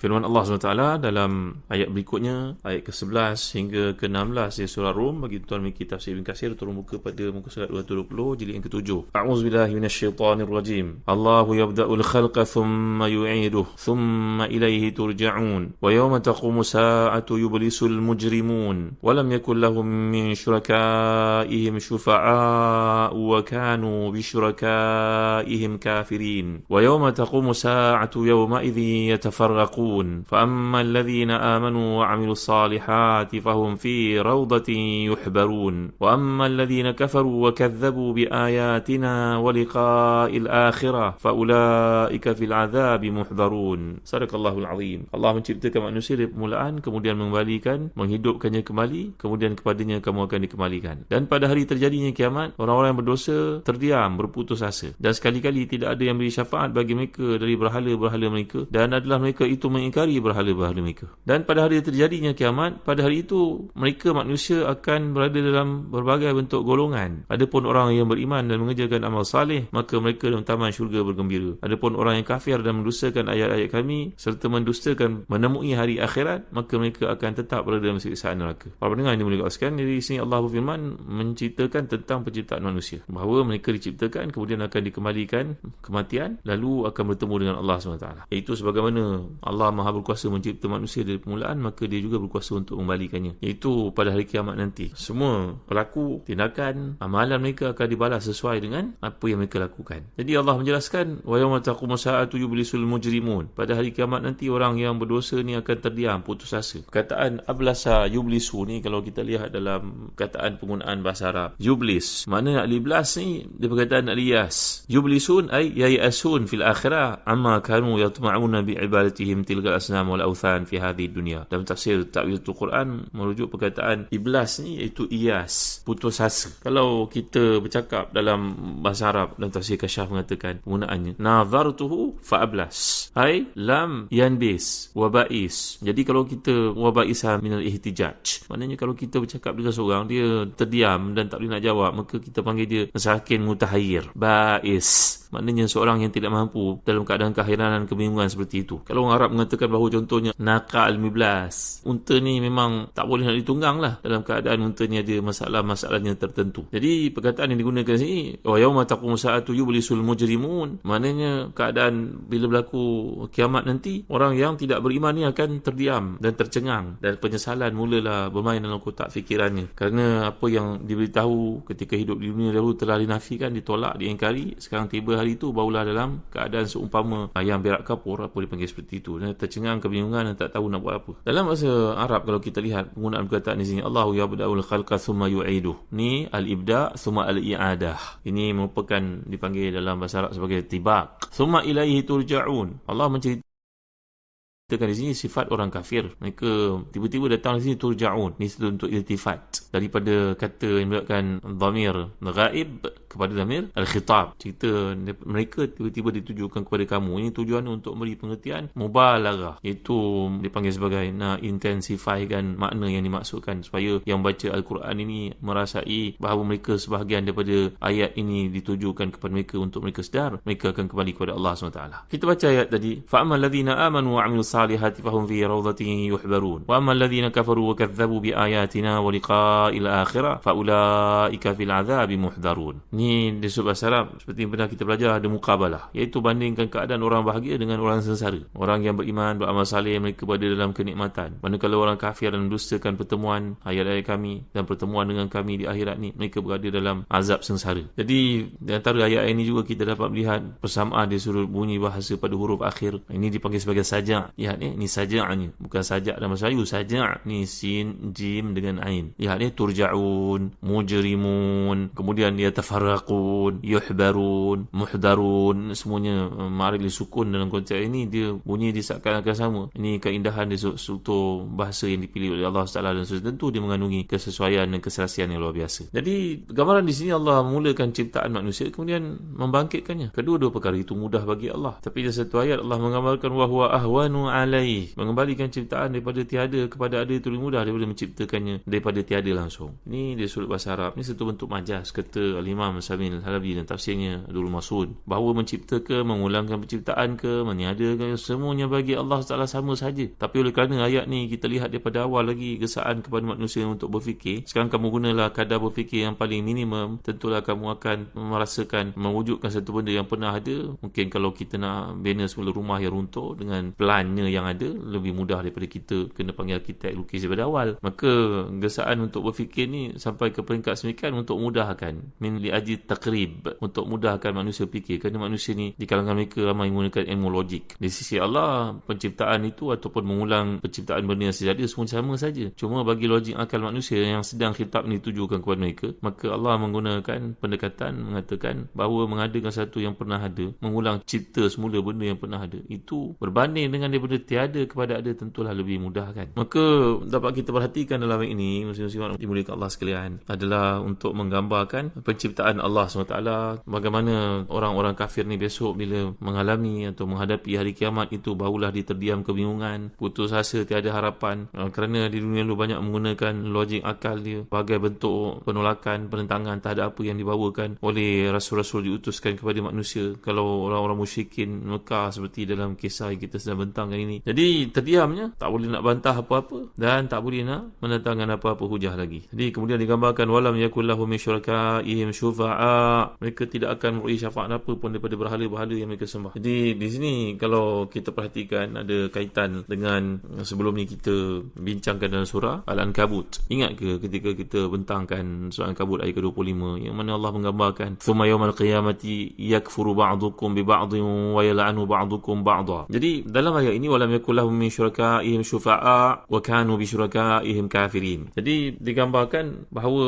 Firman Allah SWT dalam ayat berikutnya, ayat ke-11 hingga ke-16 di surah Rum, bagi tuan miki tafsir Ibn Kasir, turun muka pada muka surat 220, jilid yang ke-7. A'udzubillahi minasyaitanirrajim. Allahu yabda'ul khalqa thumma yu'iduh, thumma ilaihi turja'un. Wa yawma taqumu sa'atu yublisul mujrimun. Wa lam yakul lahum min syurakaihim syufa'a'u wa kanu bisyurakaihim kafirin. Wa yawma taqumu sa'atu yawma idhi yatafarraqun. يعلمون فأما الذين آمنوا وعملوا الصالحات فهم في روضة يحبرون وأما الذين كفروا وكذبوا بآياتنا ولقاء الآخرة فأولئك في العذاب محضرون صدق الله العظيم Allah menciptakan manusia dari permulaan kemudian mengembalikan menghidupkannya kembali kemudian kepadanya kamu akan dikembalikan dan pada hari terjadinya kiamat orang-orang yang berdosa terdiam berputus asa dan sekali-kali tidak ada yang beri syafaat bagi mereka dari berhala-berhala mereka dan adalah mereka itu mengingkari berhala-berhala mereka. Dan pada hari terjadinya kiamat, pada hari itu mereka manusia akan berada dalam berbagai bentuk golongan. Adapun orang yang beriman dan mengerjakan amal saleh, maka mereka dalam taman syurga bergembira. Adapun orang yang kafir dan mendustakan ayat-ayat kami serta mendustakan menemui hari akhirat, maka mereka akan tetap berada dalam siksaan neraka. Para pendengar ini boleh sekalian, dari sini Allah berfirman menceritakan tentang penciptaan manusia. Bahawa mereka diciptakan kemudian akan dikembalikan kematian lalu akan bertemu dengan Allah SWT. Itu sebagaimana Allah Allah Maha berkuasa mencipta manusia dari permulaan maka dia juga berkuasa untuk membalikannya. Iaitu pada hari kiamat nanti. Semua pelaku tindakan amalan mereka akan dibalas sesuai dengan apa yang mereka lakukan. Jadi Allah menjelaskan wa yawma taqumu sa'atu yublisul mujrimun. Pada hari kiamat nanti orang yang berdosa ni akan terdiam putus asa. Perkataan ablasa yublisu ni kalau kita lihat dalam perkataan penggunaan bahasa Arab yublis. Mana aliblas ni? Dia perkataan aliyas yublisun ay yayasun fil akhirah amma kanu yatma'una bi ibadatihim til tilka asnam wal authan fi hadhihi dunya dalam tafsir ta'wil Quran merujuk perkataan iblis ni iaitu iyas putus asa. Kalau kita bercakap dalam bahasa Arab dalam tafsir kasyaf mengatakan penggunaannya nazartuhu fa ablas ai lam yanbis wa ba'is jadi kalau kita wa ba'isa min al ihtijaj maknanya kalau kita bercakap dengan seorang dia terdiam dan tak boleh nak jawab maka kita panggil dia sakin mutahayyir ba'is. Maknanya seorang yang tidak mampu dalam keadaan keheranan kebingungan seperti itu. Kalau orang Arab mengatakan bahawa contohnya nakal miblas unta ni memang tak boleh nak ditunggang lah dalam keadaan unta ni ada masalah-masalahnya tertentu. Jadi perkataan yang digunakan sini wa yauma taqumu sa'atu yublisul mujrimun. Maknanya keadaan bila berlaku kiamat nanti orang yang tidak beriman ni akan terdiam dan tercengang dan penyesalan mulalah bermain dalam kotak fikirannya. Kerana apa yang diberitahu ketika hidup di dunia dahulu telah dinafikan ditolak diingkari sekarang tiba hari itu barulah dalam keadaan seumpama ayam berak kapur apa dipanggil seperti itu tercengang kebingungan dan tak tahu nak buat apa dalam bahasa Arab kalau kita lihat penggunaan perkataan di sini Allahu yabda'ul khalqa thumma yu'iduh ni al-ibda' thumma al-i'adah ini merupakan dipanggil dalam bahasa Arab sebagai tibak thumma ilaihi turja'un Allah menceritakan Kita di sini sifat orang kafir. Mereka tiba-tiba datang di sini turja'un. Ini untuk iltifat daripada kata yang menyebabkan dhamir ghaib kepada dhamir al-khitab. Cerita mereka tiba-tiba ditujukan kepada kamu. Ini tujuan untuk beri pengertian mubalaghah itu dipanggil sebagai nak intensifikan makna yang dimaksudkan supaya yang baca al-Quran ini merasai bahawa mereka sebahagian daripada ayat ini ditujukan kepada mereka untuk mereka sedar mereka akan kembali kepada Allah SWT kita baca ayat tadi fa'amal ladhina amanu wa'amil salihati fahum fi rawdati yuhbarun. Wa'amal ladhina kafaru wa kathabu bi ayatina wa liqa ila akhirah fa ulaika fil azabi muhdarun. Ni disebut bahasa Arab seperti yang pernah kita belajar ada mukabalah. Iaitu bandingkan keadaan orang bahagia dengan orang sengsara. Orang yang beriman beramal saleh mereka berada dalam kenikmatan. Manakala orang kafir dan mendustakan pertemuan ayat-ayat kami dan pertemuan dengan kami di akhirat ni mereka berada dalam azab sengsara. Jadi di antara ayat ini juga kita dapat melihat persamaan dia suruh bunyi bahasa pada huruf akhir. Ini dipanggil sebagai sajak. Lihat ni ni sajak ni. Bukan sajak dalam bahasa Melayu sajak ni sin jim dengan ain. Lihat ni turja'un mujrimun kemudian yatafarraqun yuhbarun muhdarun semuanya uh, ma'arif sukun dalam konteks ini dia bunyi disakkan akan sama. Ini keindahan di struktur bahasa yang dipilih oleh Allah Taala dan tentu dia mengandungi kesesuaian dan keserasian yang luar biasa. Jadi gambaran di sini Allah mulakan ciptaan manusia kemudian membangkitkannya. Kedua-dua perkara itu mudah bagi Allah. Tapi di satu ayat Allah menggambarkan wahwa ahwanu alaih. Mengembalikan ciptaan daripada tiada kepada ada itu lebih mudah daripada menciptakannya daripada tiada langsung. Ini dia surat bahasa Arab. Ini satu bentuk majas. Kata Al-Imam Samil Halabi dan tafsirnya Abdul Masud. Bahawa mencipta ke mengulangkan penciptaan ke meniadakan semuanya bagi Allah Taala sama saja. Tapi oleh kerana ayat ni kita lihat daripada awal lagi kesaan kepada manusia untuk berfikir sekarang kamu gunalah kadar berfikir yang paling minimum. Tentulah kamu akan merasakan mewujudkan satu benda yang pernah ada. Mungkin kalau kita nak bina semula rumah yang runtuh dengan plannya yang ada lebih mudah daripada kita kena panggil arkitek lukis daripada awal. Maka gesaan untuk berfikir ni sampai ke peringkat semikian untuk mudahkan. Min li aji takrib untuk mudahkan manusia fikir. Kerana manusia ni di kalangan mereka ramai menggunakan ilmu logik di sisi Allah penciptaan itu ataupun mengulang penciptaan benda yang sejadah semua sama saja. Cuma bagi logik akal manusia yang sedang khitab ni tujukan kepada mereka maka Allah menggunakan pendekatan mengatakan bahawa mengadakan satu yang pernah ada mengulang cipta semula benda yang pernah ada itu berbanding dengan daripada tiada kepada ada tentulah lebih mudah kan maka dapat kita perhatikan dalam ini muslim-muslim dimuliakan Allah sekalian adalah untuk menggambarkan penciptaan Allah SWT. Bagaimana orang-orang kafir ni besok bila mengalami atau menghadapi hari kiamat itu barulah diterdiam kebingungan putus asa tiada harapan. Uh, kerana di dunia lu banyak menggunakan logik akal dia sebagai bentuk penolakan penentangan terhadap apa yang dibawakan oleh rasul-rasul diutuskan kepada manusia. Kalau orang-orang musyrikin Mekah seperti dalam kisah yang kita sedang bentangkan ini. Jadi terdiamnya tak boleh nak bantah apa-apa dan tak boleh nak menentangkan apa-apa hujah lagi jadi kemudian digambarkan walam yakullahu min syurakaihim syufa'a. Mereka tidak akan memberi syafaat apa pun daripada berhala-berhala yang mereka sembah. Jadi di sini kalau kita perhatikan ada kaitan dengan sebelum ni kita bincangkan dalam surah Al-Ankabut. Ingat ke ketika kita bentangkan surah Al-Ankabut ayat ke-25 yang mana Allah menggambarkan thumma yawmal qiyamati yakfuru ba'dukum bi ba'dhin wa yal'anu ba'dukum ba'dha. Jadi dalam ayat ini walam yakul lahum min syurakaihim syufa'a wa kanu bi syurakaihim kafirin. Jadi digambarkan bahawa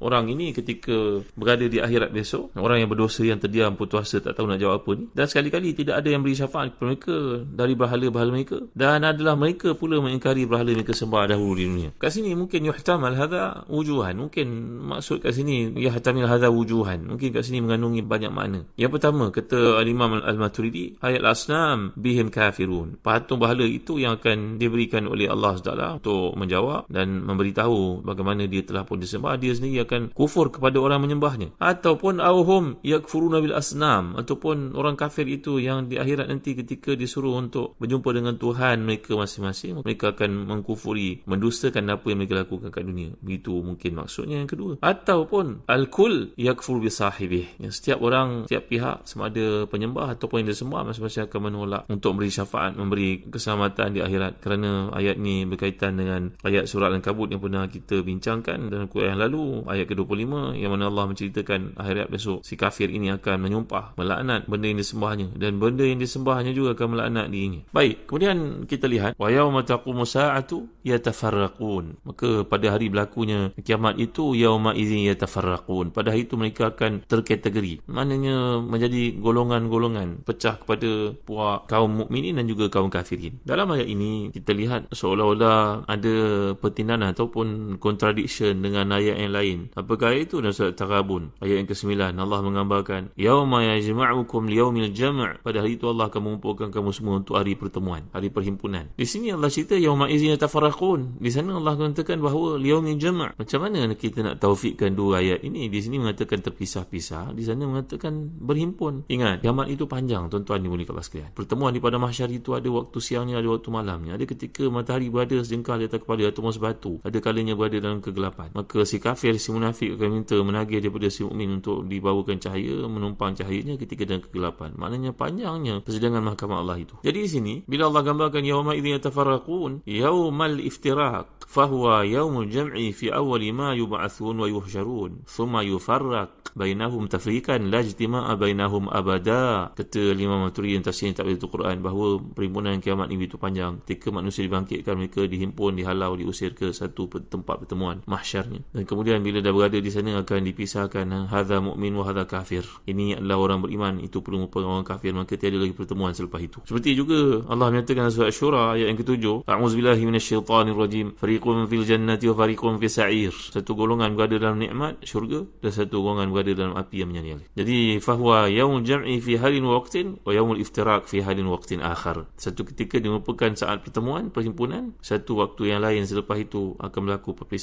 orang ini ketika berada di akhirat besok orang yang berdosa yang terdiam putus asa tak tahu nak jawab apa ni dan sekali-kali tidak ada yang beri syafaat kepada mereka dari berhala-berhala mereka dan adalah mereka pula mengingkari berhala mereka sembah dahulu di dunia. Kat sini mungkin yuhtamal hadha wujuhan mungkin maksud kat sini yuhtamil hadha wujuhan mungkin kat sini mengandungi banyak makna. Yang pertama kata al-imam al-maturidi ayat al-asnam bihim kafirun. Patung berhala itu yang akan diberikan oleh Allah SWT untuk menjawab dan memberitahu bagaimana dia telah pun disembah dia sendiri akan kufur kepada orang menyembahnya. Ataupun auhum yakfuruna bil asnam ataupun orang kafir itu yang di akhirat nanti ketika disuruh untuk berjumpa dengan Tuhan mereka masing-masing mereka akan mengkufuri mendustakan apa yang mereka lakukan kat dunia. Begitu mungkin maksudnya yang kedua. Ataupun al-kul yakfur bi sahibih yang setiap orang setiap pihak sama ada penyembah ataupun yang disembah masing-masing akan menolak untuk memberi syafaat memberi keselamatan di akhirat. Kerana ayat ni berkaitan dengan ayat surat Al-Kabut yang pernah kita bincangkan dalam kuliah yang lalu ayat ke-25 yang mana Allah menceritakan akhirat besok si kafir ini akan menyumpah melaknat benda yang disembahnya. Dan benda yang disembahnya juga akan melaknat dirinya. Baik kemudian kita lihat wa yauma taqumu sa'atu yatafarraqun. Maka pada hari berlakunya kiamat itu yauma idzin yatafarraqun. Pada hari itu mereka akan terkategori. Maknanya menjadi golongan-golongan pecah kepada puak kaum mukminin dan juga kaum kafirin. Dalam ayat ini kita lihat seolah-olah ada pertindahan ataupun contradiction dengan ayat yang lain. Apakah itu? Dalam surat Taghabun ayat yang ke-9 Allah menggambarkan yauma yajma'ukum liyaumil jam' pada hari itu Allah akan mengumpulkan kamu semua untuk hari pertemuan hari perhimpunan. Di sini Allah cerita yauma idzin yatafarraqun. Di sana Allah mengatakan bahawa liyaumil jam' macam mana kita nak taufikkan dua ayat ini? Di sini mengatakan terpisah-pisah di sana mengatakan berhimpun. Ingat kiamat itu panjang tuan-tuan dimuliakan Allah sekalian. Pertemuan di pada mahsyar itu ada waktu siangnya ada waktu malamnya. Ada ketika matahari berada sejengkal di atas kepala atau sebatu ada kalanya berada dalam kegelapan. Maka si kafir si munafik akan minta menagih daripada si mukmin untuk dibawakan cahaya menumpang cahayanya ketika dalam kegelapan. Maknanya panjangnya persidangan mahkamah Allah itu. Jadi di sini bila Allah gambarkan yauma idzin yatafarraqun yaumal iftiraq fahuwa yaumul jam'i fi awwal ma yub'athun wa yuhsyarun thumma yufarraq bainahum tafriqan la ijtima'a bainahum abada. Kata Imam Maturidi yang tafsir tak itu Quran bahawa perhimpunan kiamat ini begitu panjang ketika manusia dibangkitkan mereka dihimpun dihalau diusir ke satu tempat pertemuan mahsyarnya. Dan kemudian bila dah berada di sana akan dipisahkan ha, hadza mu'min wa hadza kafir. Ini adalah orang beriman itu perlu merupakan orang kafir maka tiada lagi pertemuan selepas itu. Seperti juga Allah menyatakan dalam surah Syura ayat yang ketujuh a'udzubillahi minasyaitanir rajim fariqun fil jannati wa fariqun fis sa'ir. Satu golongan berada dalam nikmat syurga dan satu golongan berada dalam api yang menyala jadi fahuwa yaumul jam'i fi halin wa waqtin wa yaumul iftiraq fi halin wa waqtin akhar. Satu ketika dia merupakan saat pertemuan perhimpunan satu waktu yang lain selepas itu akan berlaku perpisahan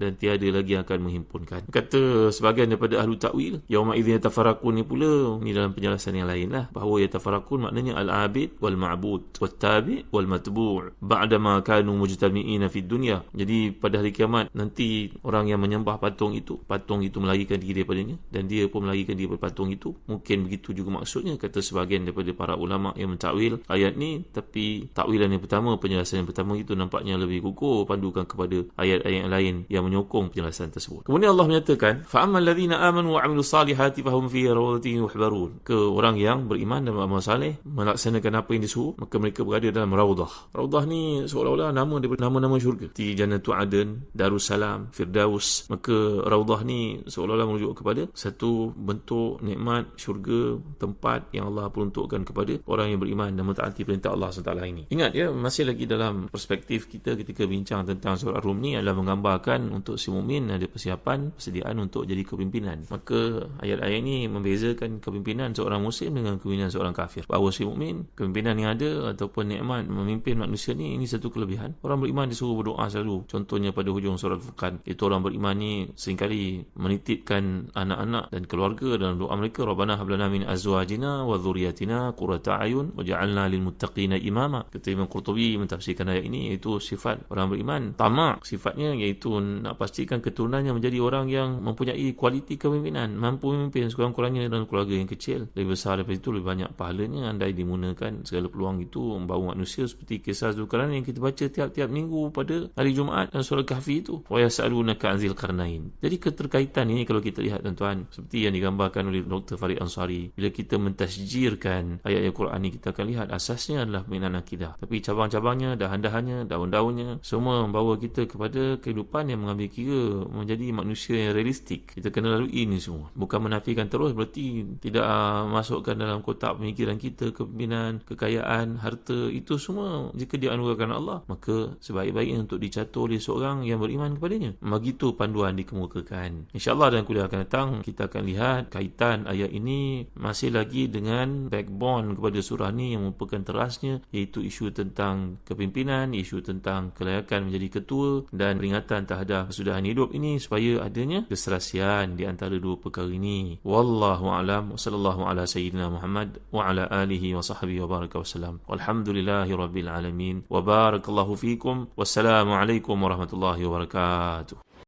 dan tiada lagi yang akan menghimpunkan. Kata sebahagian daripada ahli takwil yauma idzin yatafaraqun ni pula ni dalam penjelasan yang lain lah. Bahawa yatafaraqun maknanya al-abid wal ma'bud wat tabi wal matbu' ba'da ma kanu mujtami'ina fid dunya. Jadi pada hari kiamat nanti orang yang menyembah patung itu patung itu melarikan diri daripadanya dan dia pun melarikan diri daripada patung itu. Mungkin begitu juga maksudnya kata sebahagian daripada para ulama yang mentakwil ayat ni. Tapi takwilan yang pertama penjelasan yang pertama itu nampaknya lebih kukuh pandukan kepada ayat-ayat yang lain yang menyokong penjelasan tersebut. Kemudian Allah menyatakan fa'amal ladzina amanu wa 'amilus salihati fahum fi rawdatin yuhbarun. Ke orang yang beriman dan beramal saleh melaksanakan apa yang disuruh maka mereka berada dalam raudah raudah ni seolah-olah nama daripada nama-nama syurga. Di Jannatul Aden Darussalam Firdaus maka raudah ni seolah-olah merujuk kepada satu bentuk nikmat syurga tempat yang Allah peruntukkan kepada orang yang beriman dan mentaati perintah Allah SWT ini. Ingat ya masih lagi dalam perspektif kita ketika bincang tentang surah Rum ni adalah menggambarkan untuk si mukmin ada persiapan persediaan untuk jadi kepimpinan. Maka ayat-ayat ini membezakan kepimpinan seorang muslim dengan kepimpinan seorang kafir. Bahawa si mukmin kepimpinan yang ada ataupun nikmat memimpin manusia ni ini satu kelebihan. Orang beriman disuruh berdoa selalu. Contohnya pada hujung surah Al-Furqan itu orang beriman ni seringkali menitipkan anak-anak dan keluarga dalam doa mereka Rabbana hablana min azwajina wa dhurriyyatina qurrata ayun waj'alna lil muttaqina imama. Kata Imam Qurtubi mentafsirkan ayat ini itu sifat orang beriman tamak sifatnya iaitu nak pastikan keturunannya menjadi orang yang mempunyai kualiti kepimpinan mampu memimpin sekurang-kurangnya dalam keluarga yang kecil. Lebih besar daripada itu lebih banyak pahalanya andai dimunakan segala peluang itu membawa manusia seperti kisah Zulkarnain yang kita baca tiap-tiap minggu pada hari Jumaat dan surah Kahfi itu. Wa yasalunaka anzil qarnain. Jadi keterkaitan ini kalau kita lihat tuan-tuan seperti yang digambarkan oleh Dr. Farid Ansari bila kita mentasjirkan ayat-ayat Quran ini kita akan lihat asasnya adalah pembinaan akidah. Tapi cabang-cabangnya dahan-dahannya daun-daunnya semua membawa kita kepada kehidupan yang mengambil kira menjadi manusia yang realistik. Kita kena lalui ini semua. Bukan menafikan terus berarti tidak uh, masukkan dalam kotak pemikiran kita kepimpinan kekayaan harta itu semua jika dianugerahkan Allah maka sebaik-baiknya untuk dicatur oleh seorang yang beriman kepadanya. Begitu panduan dikemukakan. insyaAllah dalam kuliah akan datang kita akan lihat kaitan ayat ini masih lagi dengan backbone kepada surah ni yang merupakan terasnya iaitu isu tentang kepimpinan isu tentang kelayakan menjadi ketua dan peringatan terhadap kesudahan hidup ini supaya adanya keserasian di antara dua perkara ini. Wallahu alam. Sallallahu ala sayyidina Muhammad wa ala alihi wa sahbihi wa baraka wasallam. Walhamdulillahi rabbil alamin. Wa barakallahu fikum. Wassalamu alaikum warahmatullahi wabarakatuh